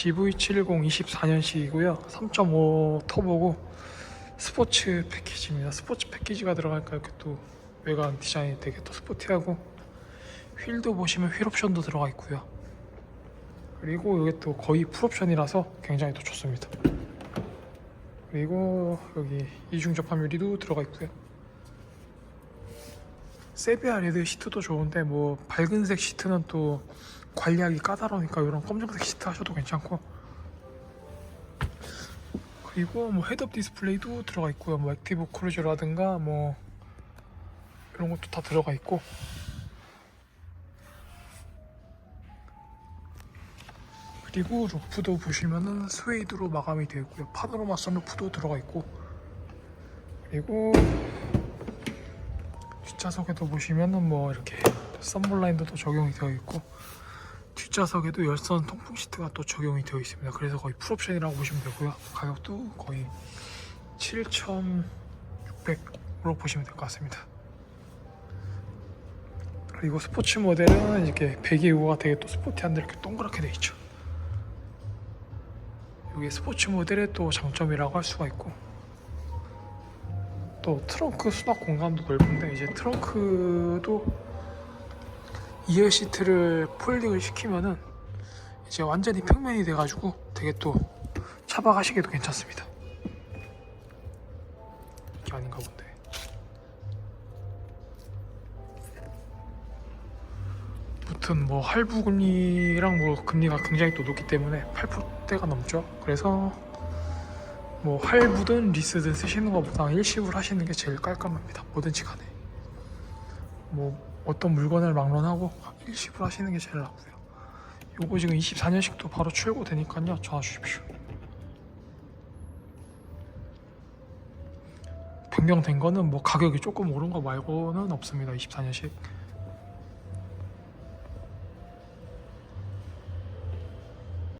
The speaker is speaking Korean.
GV70 24년식이고요. 3.5 터보고 스포츠 패키지입니다. 스포츠 패키지가 들어가니까 이렇게 또 외관 디자인이 되게 또 스포티하고 휠도 보시면 휠 옵션도 들어가 있고요. 그리고 이게 또 거의 풀 옵션이라서 굉장히 또 좋습니다. 그리고 여기 이중 접합 유리도 들어가 있고요. 세비야 레드 시트도 좋은데 뭐 밝은색 시트는 또 관리하기 까다로우니까 이런 검정색 시트 하셔도 괜찮고. 그리고 뭐 헤드업 디스플레이도 들어가 있고요. 뭐 액티브 크루즈라든가 뭐 이런 것도 다 들어가 있고. 그리고 루프도 보시면은 스웨이드로 마감이 되어 있고요. 파노라마 선루프도 들어가 있고. 그리고 뒷좌석에도 보시면은 뭐 이렇게 썬블라인드도 적용이 되어 있고 뒷좌석에도 열선 통풍 시트가 또 적용이 되어 있습니다. 그래서 거의 풀옵션이라고 보시면 되고요. 가격도 거의 7,600으로 보시면 될 것 같습니다. 그리고 스포츠 모델은 이렇게 배기구가 되게 또 스포티한데 이렇게 동그랗게 되어 있죠. 이게 스포츠 모델의 또 장점이라고 할 수가 있고 또 트렁크 수납 공간도 넓은데 이제 트렁크도 2열 시트를 폴딩을 시키면은 이제 완전히 평면이 돼가지고 되게 또 차박하시기도 괜찮습니다. 이게 아닌가 본데. 무튼 뭐 할부 금리랑 뭐 금리가 굉장히 또 높기 때문에 8%대가 넘죠. 그래서 뭐 할부든 리스든 쓰시는 것보다 일시불 하시는 게 제일 깔끔합니다. 뭐든지 간에. 뭐 어떤 물건을 막론하고 일시불 하시는 게 제일 낫고요. 요거 지금 24년식도 바로 출고 되니까요. 전화 주십시오. 변경된 거는 뭐 가격이 조금 오른 거 말고는 없습니다. 24년식.